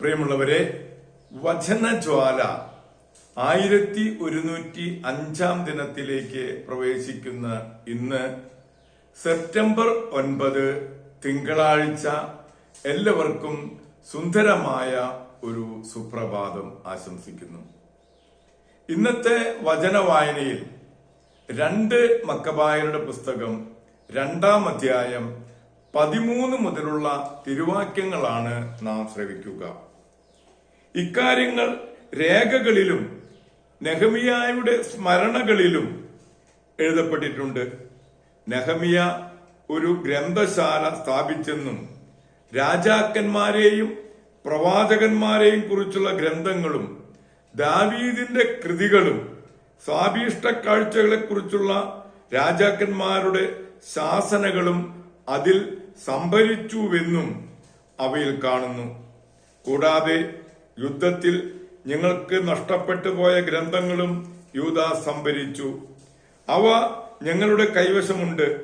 പ്രിയമുള്ളവരെ വചനജ്വാല ആയിരത്തി ഒരുന്നൂറ്റി അഞ്ചാം ദിനത്തിലേക്ക് പ്രവേശിക്കുന്ന ഇന്ന് സെപ്റ്റംബർ ഒൻപത് തിങ്കളാഴ്ച എല്ലാവർക്കും സുന്ദരമായ ഒരു സുപ്രഭാതം ആശംസിക്കുന്നു. ഇന്നത്തെ വചന വായനയിൽ രണ്ട് മക്കബായരുടെ പുസ്തകം രണ്ടാം അധ്യായം പതിമൂന്ന് മുതലുള്ള തിരുവാക്യങ്ങളാണ് നാം ശ്രവിക്കുക. ഇക്കാര്യങ്ങൾ രേഖകളിലും നെഹമിയായുടെ സ്മരണകളിലും എഴുതപ്പെട്ടിട്ടുണ്ട്. നെഹമിയ ഒരു ഗ്രന്ഥശാല സ്ഥാപിച്ചെന്നും രാജാക്കന്മാരെയും പ്രവാചകന്മാരെയും കുറിച്ചുള്ള ഗ്രന്ഥങ്ങളും ദാവീദിന്റെ കൃതികളും സ്വാഭീഷ്ട കാഴ്ചകളെക്കുറിച്ചുള്ള രാജാക്കന്മാരുടെ ശാസനകളും അതിൽ സംഭരിച്ചുവെന്നും അവയിൽ കാണുന്നു. കൂടാതെ യുദ്ധത്തിൽ ഞങ്ങൾക്ക് നഷ്ടപ്പെട്ടു പോയ ഗ്രന്ഥങ്ങളും യൂത സംഭരിച്ചു. അവ ഞങ്ങളുടെ കൈവശമുണ്ട്.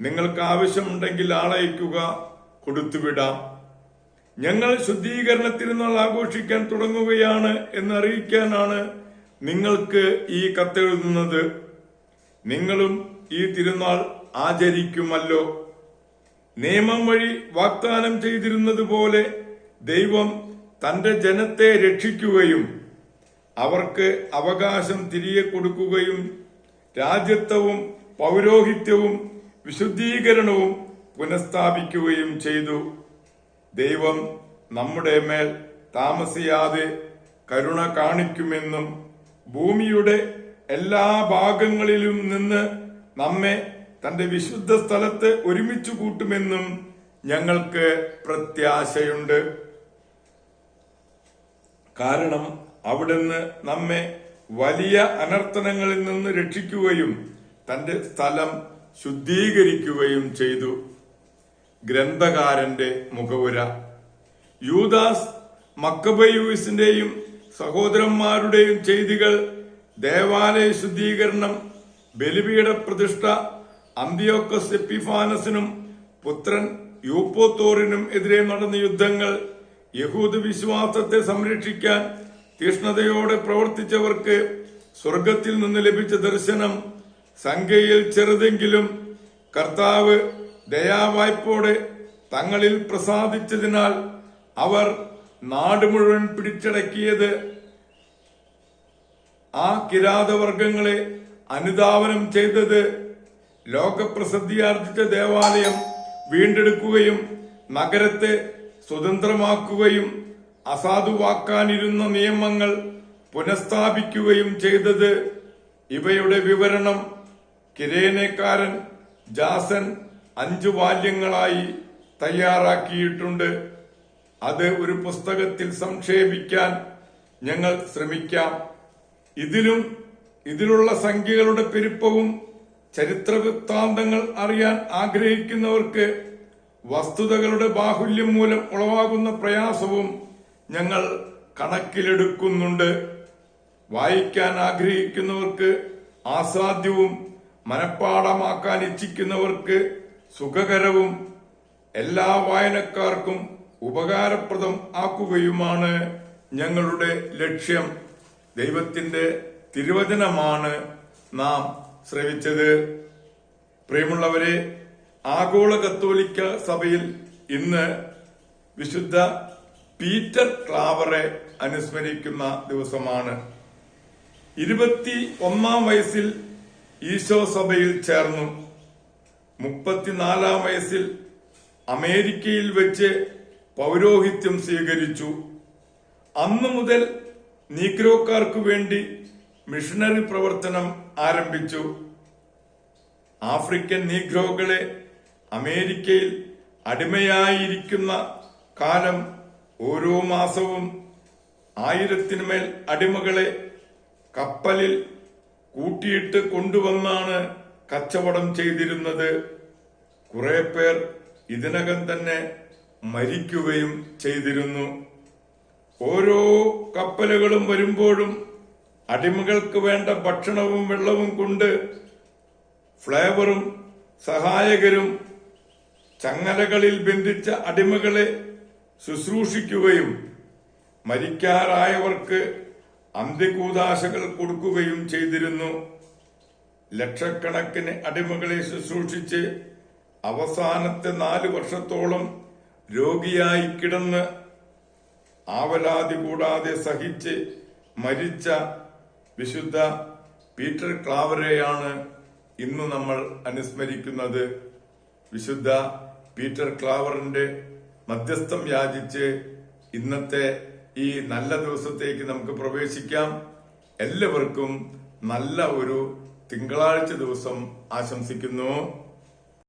നിങ്ങൾക്ക് ആവശ്യമുണ്ടെങ്കിൽ ആളയക്കുക കൊടുത്തുവിടാം. ഞങ്ങൾ ശുദ്ധീകരണ തിരുനാൾ ആഘോഷിക്കാൻ തുടങ്ങുകയാണ് എന്ന് അറിയിക്കാനാണ് നിങ്ങൾക്ക് ഈ കത്തെഴുതുന്നത്. നിങ്ങളും ഈ തിരുനാൾ ആചരിക്കുമല്ലോ. നിയമം വഴി വാഗ്ദാനം ചെയ്തിരുന്നത് പോലെ ദൈവം തന്റെ ജനത്തെ രക്ഷിക്കുകയും അവർക്ക് അവകാശം തിരികെ കൊടുക്കുകയും രാജ്യത്വവും പൗരോഹിത്യവും വിശുദ്ധീകരണവും പുനഃസ്ഥാപിക്കുകയും ചെയ്തു. ദൈവം നമ്മുടെ മേൽ താമസിയാതെ കരുണ കാണിക്കുമെന്നും ഭൂമിയുടെ എല്ലാ ഭാഗങ്ങളിലും നിന്ന് നമ്മെ തന്റെ വിശുദ്ധ സ്ഥലത്ത് ഒരുമിച്ചു കൂട്ടുമെന്നും ഞങ്ങൾക്ക് പ്രത്യാശയുണ്ട്. കാരണം അവിടുന്ന് നമ്മെ വലിയ അനർത്ഥനങ്ങളിൽ നിന്ന് രക്ഷിക്കുകയും തന്റെ സ്ഥലം ശുദ്ധീകരിക്കുകയും ചെയ്തു. ഗ്രന്ഥകാരന്റെ മുഖപുര യൂദാസ് മക്കബയൂസിന്റെയും സഹോദരന്മാരുടെയും ചെയ്തികൾ ദേവാലയ ശുദ്ധീകരണം ബലിപീഠ പ്രതിഷ്ഠ അന്തിയോക്കസ് എപ്പിഫാനസിനും പുത്രൻ യൂപ്പോത്തോറിനും എതിരെ നടന്ന യുദ്ധങ്ങൾ യഹൂദ വിശ്വാസത്തെ സംരക്ഷിക്കാൻ തീഷ്ണതയോടെ പ്രവർത്തിച്ചവർക്ക് സ്വർഗത്തിൽ നിന്ന് ലഭിച്ച ദർശനം സംഖ്യയിൽ ചെറുതെങ്കിലും കർത്താവ് ദയാവായ്പോടെ തങ്ങളിൽ പ്രസാദിച്ചതിനാൽ അവർ നാട് മുഴുവൻ പിടിച്ചടക്കിയത്. ആ കിരാതവർഗങ്ങളെ അനുധാവനം ചെയ്തത് ലോകപ്രസിദ്ധിയാർജിച്ച ദേവാലയം വീണ്ടെടുക്കുകയും നഗരത്തെ സ്വതന്ത്രമാക്കുകയും അസാധുവാക്കാനിരുന്ന നിയമങ്ങൾ പുനഃസ്ഥാപിക്കുകയും ചെയ്തത് ഇവയുടെ വിവരണം കിരേനക്കാരൻ ജാസൻ അഞ്ചു വാല്യങ്ങളായി തയ്യാറാക്കിയിട്ടുണ്ട്. അത് ഒരു പുസ്തകത്തിൽ സംക്ഷേപിക്കാൻ ഞങ്ങൾ ശ്രമിക്കാം. ഇതിലും ഇതിലുള്ള സംഖ്യകളുടെ പെരുപ്പവും ചരിത്ര വൃത്താന്തങ്ങൾ അറിയാൻ ആഗ്രഹിക്കുന്നവർക്ക് വസ്തുതകളുടെ ബാഹുല്യം മൂലം ഉളവാകുന്ന പ്രയാസവും ഞങ്ങൾ കണക്കിലെടുക്കുന്നുണ്ട്. വായിക്കാൻ ആഗ്രഹിക്കുന്നവർക്ക് ആസാദ്യവും മനഃപ്പാടമാക്കാൻ ഇച്ഛിക്കുന്നവർക്ക് സുഖകരവും എല്ലാ വായനക്കാർക്കും ഉപകാരപ്രദം ആക്കുകയുമാണ് ഞങ്ങളുടെ ലക്ഷ്യം. ദൈവത്തിന്റെ തിരുവചനമാണ് നാം ശ്രവിച്ചത്. പ്രിയമുള്ളവരെ ആഗോള കത്തോലിക്ക സഭയിൽ ഇന്ന് വിശുദ്ധ പീറ്റർ ക്ലാവറെ അനുസ്മരിക്കുന്ന ദിവസമാണ്. ഇരുപത്തി ഒന്നാം വയസ്സിൽ ഈശോ സഭയിൽ ചേർന്നു. മുപ്പത്തിനാലാം വയസ്സിൽ അമേരിക്കയിൽ വെച്ച് പൗരോഹിത്യം സ്വീകരിച്ചു. അന്നു മുതൽ നീഗ്രോക്കാർക്ക് വേണ്ടി മിഷണറി പ്രവർത്തനം ആരംഭിച്ചു. ആഫ്രിക്കൻ നീഗ്രോകളെ അമേരിക്കയിൽ അടിമയായിരിക്കുന്ന കാലം ഓരോ മാസവും ആയിരത്തിനുമേൽ അടിമകളെ കപ്പലിൽ കൂട്ടിയിട്ട് കൊണ്ടുവന്നാണ് കച്ചവടം ചെയ്തിരുന്നത്. കുറെ പേർ ഇതിനകം തന്നെ മരിക്കുകയും ചെയ്തിരുന്നു. ഓരോ കപ്പലുകളും വരുമ്പോഴും അടിമകൾക്ക് വേണ്ട ഭക്ഷണവും വെള്ളവും കൊണ്ട് ഫ്ലേവറും സഹായകരും ചങ്ങലകളിൽ ബന്ധിച്ച അടിമകളെ ശുശ്രൂഷിക്കുകയും മരിക്കാറായവർക്ക് അന്ത്യകൂതാശകൾ കൊടുക്കുകയും ചെയ്തിരുന്നു. ലക്ഷക്കണക്കിന് അടിമകളെ ശുശ്രൂഷിച്ച് അവസാനത്തെ നാല് വർഷത്തോളം രോഗിയായി കിടന്ന് ആവലാതി കൂടാതെ സഹിച്ച് മരിച്ച വിശുദ്ധ പീറ്റർ ക്ലാവരെയാണ് ഇന്ന് നമ്മൾ അനുസ്മരിക്കുന്നത്. വിശുദ്ധ പീറ്റർ ക്ലാവറിന്റെ മധ്യസ്ഥം യാചിച്ച് ഇന്നത്തെ ഈ നല്ല ദിവസത്തേക്ക് നമുക്ക് പ്രവേശിക്കാം. എല്ലാവർക്കും നല്ല ഒരു തിങ്കളാഴ്ച ദിവസം ആശംസിക്കുന്നു.